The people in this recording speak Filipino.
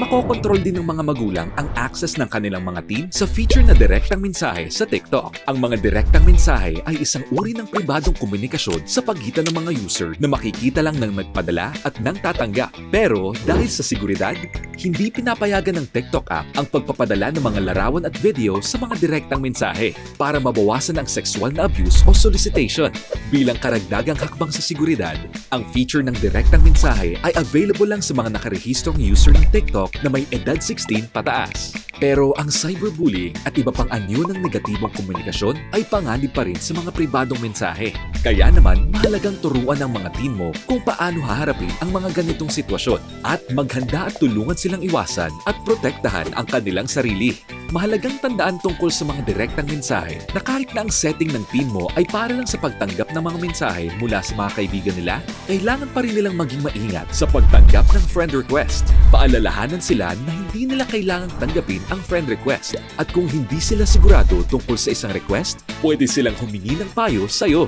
makokontrol din ng mga magulang ang access ng kanilang mga teen sa feature na direktang mensahe sa TikTok. Ang mga direktang mensahe ay isang uri ng pribadong komunikasyon sa pagitan ng mga user na makikita lang ng nagpadala at ng tatanggap. Pero dahil sa seguridad, hindi pinapayagan ng TikTok app ang pagpapadala ng mga larawan at video sa mga direktang mensahe para mabawasan ang sexual na abuse o solicitation. Bilang karagdagang hakbang sa seguridad, ang feature ng direktang mensahe ay available lang sa mga nakarehistrong user ng TikTok na may edad 16 pataas. Pero ang cyberbullying at iba pang anyo ng negatibong komunikasyon ay panganib pa rin sa mga pribadong mensahe. Kaya naman, mahalagang turuan ng mga teen mo kung paano haharapin ang mga ganitong sitwasyon at maghanda at tulungan silang iwasan at protektahan ang kanilang sarili. Mahalagang tandaan tungkol sa mga direktang mensahe na kahit na ang setting ng teen mo ay para lang sa pagtanggap ng mga mensahe mula sa mga kaibigan nila, kailangan pa rin nilang maging maingat sa pagtanggap ng friend request. Paalalahanan sila na hindi nila kailangang tanggapin ang friend request at kung hindi sila sigurado tungkol sa isang request, pwede silang humingi ng payo sa'yo.